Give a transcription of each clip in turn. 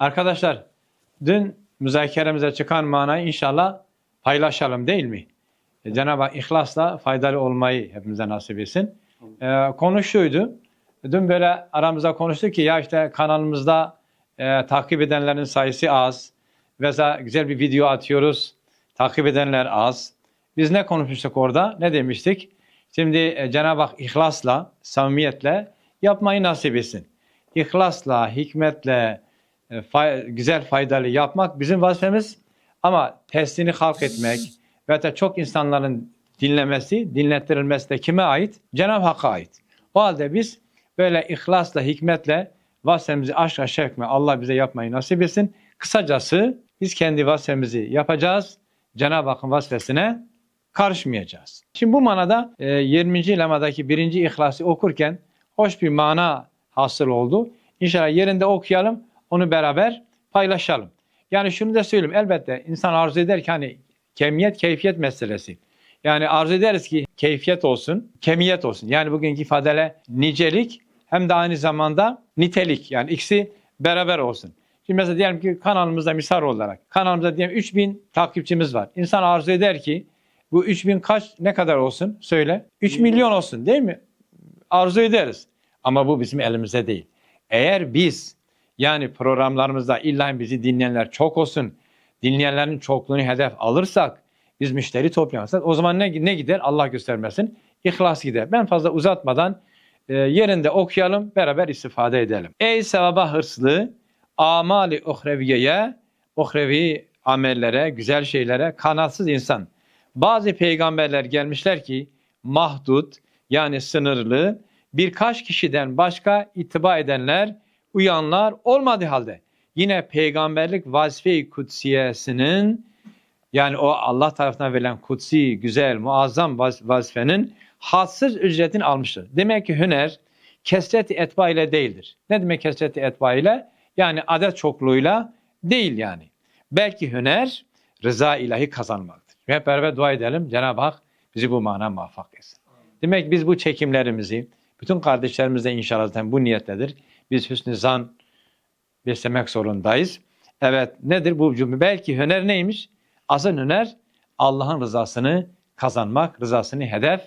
Arkadaşlar dün müzakeremize çıkan manayı inşallah paylaşalım değil mi? E, Cenab-ı Hak ihlasla faydalı olmayı hepimize nasip etsin. Ee, konu şuydu. Dün böyle aramızda konuştuk ki ya işte kanalımızda e, takip edenlerin sayısı az. Mesela güzel bir video atıyoruz. Takip edenler az. Biz ne konuşmuştuk orada? Ne demiştik? Şimdi e, Cenab-ı Hak ihlasla, samimiyetle yapmayı nasip etsin. İhlasla, hikmetle, e, fay- güzel faydalı yapmak bizim vazifemiz. Ama teslini halk etmek ve de çok insanların dinlemesi, dinlettirilmesi de kime ait? Cenab-ı Hakk'a ait. O halde biz böyle ihlasla, hikmetle vazifemizi aşka şevkle Allah bize yapmayı nasip etsin. Kısacası biz kendi vazifemizi yapacağız. Cenab-ı Hakk'ın vazifesine karışmayacağız. Şimdi bu manada e, 20. lemadaki birinci ihlası okurken hoş bir mana hasıl oldu. İnşallah yerinde okuyalım, onu beraber paylaşalım. Yani şunu da söyleyeyim, elbette insan arzu eder ki hani kemiyet, keyfiyet meselesi. Yani arzu ederiz ki keyfiyet olsun, kemiyet olsun. Yani bugünkü ifadeyle nicelik hem de aynı zamanda nitelik. Yani ikisi beraber olsun. Şimdi mesela diyelim ki kanalımızda misal olarak kanalımızda diyelim 3000 takipçimiz var. İnsan arzu eder ki bu 3000 kaç ne kadar olsun söyle. 3 milyon olsun değil mi? Arzu ederiz. Ama bu bizim elimizde değil. Eğer biz yani programlarımızda illa bizi dinleyenler çok olsun, dinleyenlerin çokluğunu hedef alırsak, biz müşteri toplayamazsak o zaman ne, ne gider? Allah göstermesin. İhlas gider. Ben fazla uzatmadan e, yerinde okuyalım, beraber istifade edelim. Ey sevaba hırslı, amali uhreviyeye, uhrevi amellere, güzel şeylere kanatsız insan. Bazı peygamberler gelmişler ki mahdut yani sınırlı birkaç kişiden başka itiba edenler, uyanlar olmadığı halde yine peygamberlik vazife-i kutsiyesinin yani o Allah tarafından verilen kutsi, güzel, muazzam vaz- vazifenin hassız ücretini almıştır. Demek ki hüner kesret-i etba ile değildir. Ne demek kesret-i etba ile? Yani adet çokluğuyla değil yani. Belki hüner rıza ilahi kazanmaktır. Hep beraber dua edelim. Cenab-ı Hak bizi bu mana muvaffak etsin. Demek biz bu çekimlerimizi bütün kardeşlerimiz de inşallah bu niyettedir. Biz hüsnü zan beslemek zorundayız. Evet nedir bu cümle? Belki hüner neymiş? Asıl hüner Allah'ın rızasını kazanmak, rızasını hedef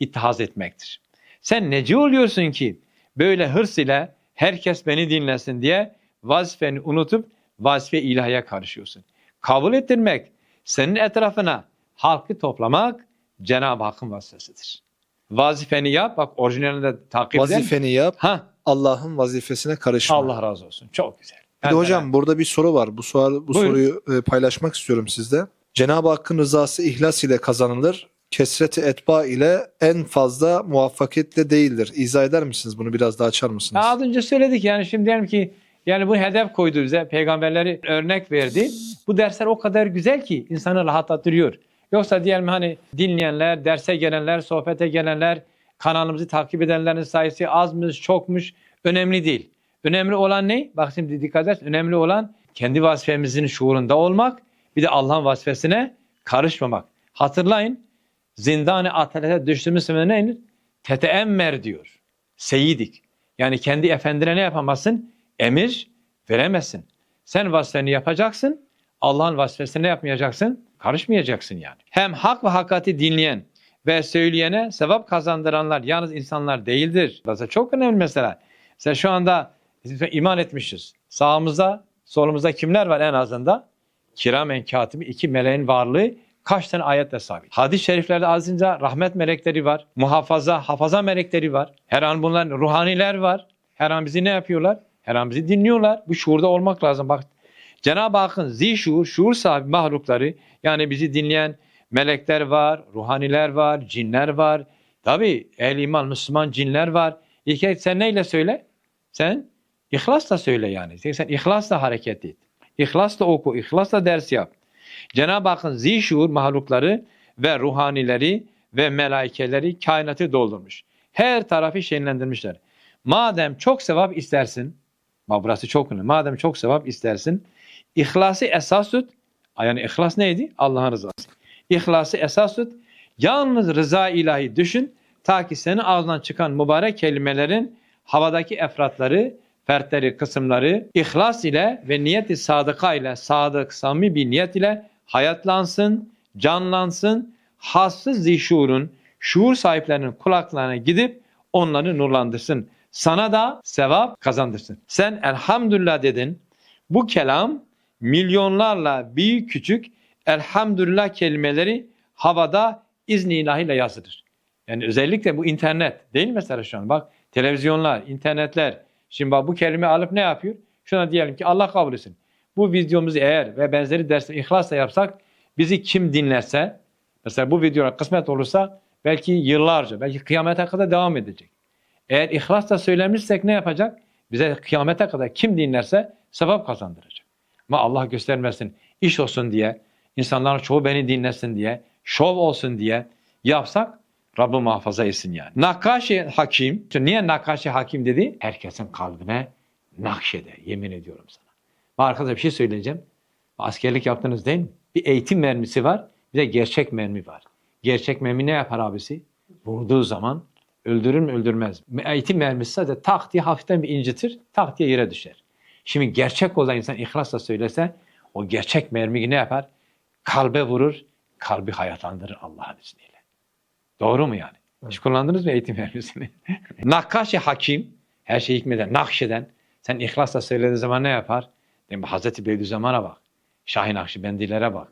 ittihaz etmektir. Sen neci oluyorsun ki böyle hırs ile herkes beni dinlesin diye vazifeni unutup vazife ilahiye karışıyorsun. Kabul ettirmek, senin etrafına halkı toplamak Cenab-ı Hakk'ın vazifesidir. Vazifeni yap, bak orijinalinde takip. Vazifeni yap, Ha, Allah'ın vazifesine karışma. Allah razı olsun. Çok güzel. Bir de hocam burada bir soru var. Bu soru bu Buyurun. soruyu e, paylaşmak istiyorum sizde. Cenab-ı Hakk'ın rızası ihlas ile kazanılır. Kesreti etba ile en fazla muvaffakiyetle değildir. İzah eder misiniz bunu biraz daha açar mısınız? Ya az önce söyledik yani şimdi diyelim ki yani bu hedef koydu bize peygamberleri örnek verdi. Bu dersler o kadar güzel ki insanı rahatlatıyor. Yoksa diyelim hani dinleyenler, derse gelenler, sohbete gelenler, kanalımızı takip edenlerin sayısı azmış, çokmuş önemli değil. Önemli olan ne? Bak şimdi dikkat et. Önemli olan kendi vazifemizin şuurunda olmak, bir de Allah'ın vazifesine karışmamak. Hatırlayın zindan-ı atalete düştüğümüz zaman ne inir? Teteemmer diyor. Seyidik. Yani kendi efendine ne yapamazsın? Emir veremezsin. Sen vazifeni yapacaksın. Allah'ın vazifesini ne yapmayacaksın? Karışmayacaksın yani. Hem hak ve hakikati dinleyen ve söyleyene sevap kazandıranlar yalnız insanlar değildir. Burası çok önemli mesela. Mesela şu anda iman etmişiz. Sağımızda, solumuzda kimler var en azından? Kiramen katibi iki meleğin varlığı kaç tane ayetle sabit. Hadis-i şeriflerde azınca rahmet melekleri var. Muhafaza, hafaza melekleri var. Her an bunların ruhaniler var. Her an bizi ne yapıyorlar? Her an bizi dinliyorlar. Bu şuurda olmak lazım. Bak Cenab-ı Hakk'ın zişur, şuur sahibi mahlukları yani bizi dinleyen melekler var, ruhaniler var, cinler var. Tabi el iman Müslüman cinler var. İlk sen neyle söyle? Sen ihlasla söyle yani. Sen ihlasla hareket et. İhlasla oku, ihlasla ders yap. Cenab-ı Hakk'ın zişur mahlukları ve ruhanileri ve melaikeleri kainatı doldurmuş. Her tarafı şenlendirmişler. Madem çok sevap istersin, burası çok önemli. Madem çok sevap istersin, ihlası esas tut. Yani ihlas neydi? Allah'ın rızası. İhlası esas tut. Yalnız rıza ilahi düşün. Ta ki senin ağzından çıkan mübarek kelimelerin havadaki efratları, fertleri, kısımları ihlas ile ve niyeti sadıka ile, sadık, samimi bir niyet ile hayatlansın, canlansın, hassız zişurun, şuur sahiplerinin kulaklarına gidip onları nurlandırsın. Sana da sevap kazandırsın. Sen elhamdülillah dedin. Bu kelam milyonlarla büyük küçük elhamdülillah kelimeleri havada izni ilahiyle yazılır. Yani özellikle bu internet değil mesela şu an? Bak televizyonlar, internetler. Şimdi bak bu kelime alıp ne yapıyor? Şuna diyelim ki Allah kabul etsin. Bu videomuzu eğer ve benzeri dersleri ihlasla yapsak bizi kim dinlerse mesela bu videolar kısmet olursa belki yıllarca belki kıyamete kadar devam edecek. Eğer ihlasla söylemişsek ne yapacak? Bize kıyamete kadar kim dinlerse sevap kazandıracak. Ama Allah göstermesin iş olsun diye, insanların çoğu beni dinlesin diye, şov olsun diye yapsak Rabbim muhafaza etsin yani. Nakaşi hakim. Niye nakaşi hakim dedi? Herkesin kalbine nakşeder. Yemin ediyorum sana. Bak arkadaşlar bir şey söyleyeceğim. Askerlik yaptınız değil mi? Bir eğitim mermisi var. Bir de gerçek mermi var. Gerçek mermi ne yapar abisi? Vurduğu zaman öldürür mü öldürmez. mi? Eğitim mermisi sadece tak diye hafiften bir incitir. Tak diye yere düşer. Şimdi gerçek olan insan ihlasla söylese o gerçek mermi ne yapar? Kalbe vurur. Kalbi hayatlandırır Allah'ın izniyle. Doğru mu yani? Hiç kullandınız mı eğitim mermisini? Nakkaşi hakim, her şeyi hikmeden, nakşeden. Sen ihlasla söylediğin zaman ne yapar? Değil mi? Hazreti Bediüzzaman'a bak. Şahin Akşibendilere bak.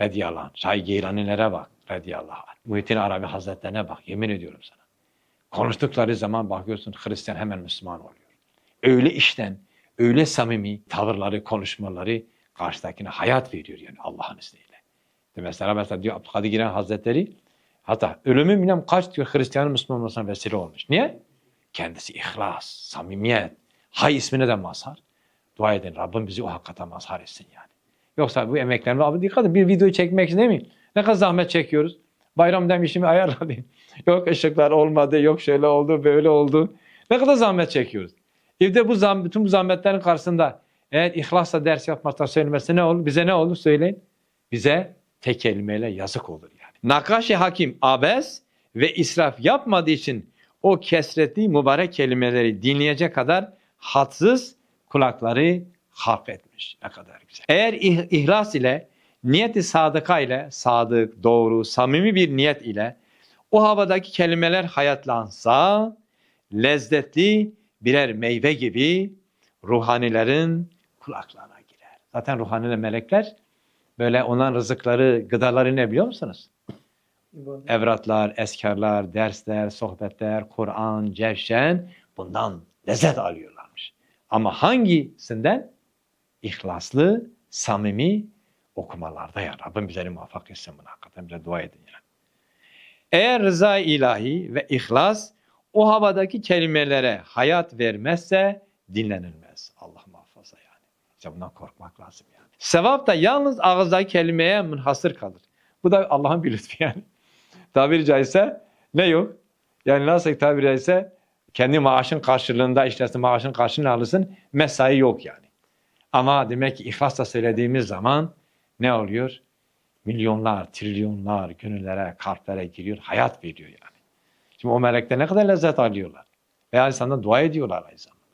Radiyallahu anh. Şahi Geylanilere bak. Radiyallahu anh. Muhittin Arabi Hazretlerine bak. Yemin ediyorum sana. Konuştukları zaman bakıyorsun Hristiyan hemen Müslüman oluyor. Öyle işten, öyle samimi tavırları, konuşmaları karşıdakine hayat veriyor yani Allah'ın izniyle. De Mesela mesela diyor Abdülkadir Giren Hazretleri hatta ölümü bilmem kaç diyor Hristiyanın Müslüman olmasına vesile olmuş. Niye? Kendisi ihlas, samimiyet, hay ismine de mazhar. Dua edin Rabbim bizi o hakikate mazhar etsin yani. Yoksa bu emeklerine abi dikkat edin bir video çekmek için değil mi? Ne kadar zahmet çekiyoruz. Bayram demişimi ayarladı. yok ışıklar olmadı, yok şöyle oldu, böyle oldu. Ne kadar zahmet çekiyoruz. Evde bu zahmet, bütün bu zahmetlerin karşısında eğer ihlasla ders yapmaktan söylemesi ne olur? Bize ne olur söyleyin. Bize tek kelimeyle yazık olur yani. Nakaşi hakim abes ve israf yapmadığı için o kesretli mübarek kelimeleri dinleyecek kadar hadsız kulakları harf etmiş. Ne kadar güzel. Eğer ih- ihlas ile, niyeti sadıka ile, sadık, doğru, samimi bir niyet ile o havadaki kelimeler hayatlansa, lezzetli birer meyve gibi ruhanilerin kulaklarına girer. Zaten ruhaniler melekler böyle onların rızıkları, gıdaları ne biliyor musunuz? Evratlar, eskarlar, dersler, sohbetler, Kur'an, cevşen bundan lezzet alıyorlarmış. Ama hangisinden? İhlaslı, samimi okumalarda ya. Rabbim bizleri muvaffak etsin buna. Hakikaten bize dua edin yani. Eğer rıza ilahi ve ihlas o havadaki kelimelere hayat vermezse dinlenilmez. Allah. İşte bundan korkmak lazım yani. Sevap da yalnız ağızdaki kelimeye münhasır kalır. Bu da Allah'ın bir lütfu yani. Tabiri caizse ne yok? Yani nasıl tabiri caizse kendi maaşın karşılığında işlesin, maaşın karşılığını alırsın. Mesai yok yani. Ama demek ki ihlasla söylediğimiz zaman ne oluyor? Milyonlar, trilyonlar gönüllere, kalplere giriyor, hayat veriyor yani. Şimdi o melekler ne kadar lezzet alıyorlar. Veya insanlar dua ediyorlar aynı zamanda.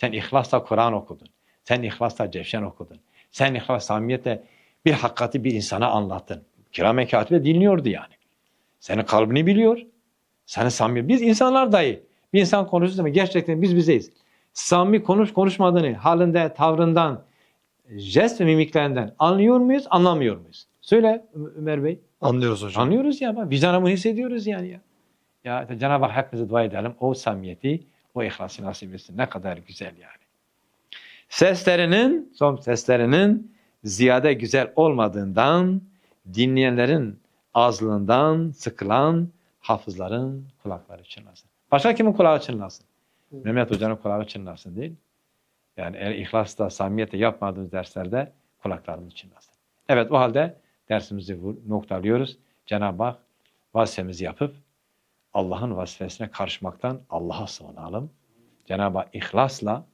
Sen ihlasla Kur'an okudun. Sen ihlasla cevşen okudun. Sen ihlas samimiyetle bir hakikati bir insana anlattın. Kiram-ı katibe dinliyordu yani. Senin kalbini biliyor. Senin samimi. Biz insanlar dahi bir insan konuştuğu zaman gerçekten biz bizeyiz. Samimi konuş konuşmadığını halinde, tavrından, jest ve mimiklerinden anlıyor muyuz, anlamıyor muyuz? Söyle Ömer Bey. Anlıyoruz hocam. Anlıyoruz ya. Vicdanımı hissediyoruz yani ya. Ya Cenab-ı Hak hepimize dua edelim. O samimiyeti, o ihlası nasip etsin. Ne kadar güzel yani. Seslerinin, son seslerinin ziyade güzel olmadığından, dinleyenlerin azlığından sıkılan hafızların kulakları çınlasın. Başka kimin kulağı çınlasın? Mehmet Hoca'nın kulağı çınlasın değil. Yani eğer ihlasla, samimiyetle yapmadığımız derslerde kulaklarımız çınlasın. Evet o halde dersimizi noktalıyoruz. Cenab-ı Hak vazifemizi yapıp Allah'ın vazifesine karışmaktan Allah'a sığınalım. Cenab-ı Hak ihlasla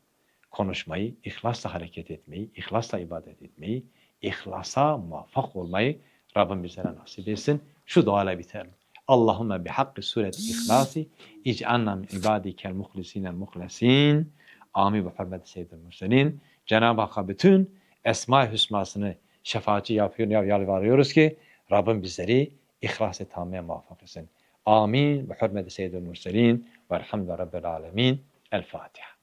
konuşmayı, ihlasla hareket etmeyi, ihlasla ibadet etmeyi, ihlasa muvaffak olmayı Rabbim bizlere nasip etsin. Şu duayla biterim. Allahümme bihakkı sureti ihlasi ic'anna min ibadikel muhlisinel muhlesin. Amin ve hürmeti seyyidil mürselin. Cenab-ı Hakk'a bütün Esma-i Hüsna'sını şefaatçi yapıyor, yalvarıyoruz ki Rabbim bizleri ihlas-ı tammeye muvaffak etsin. Amin ve hürmeti seyyidil mürselin. Velhamdülillahi Rabbil alemin. El Fatiha.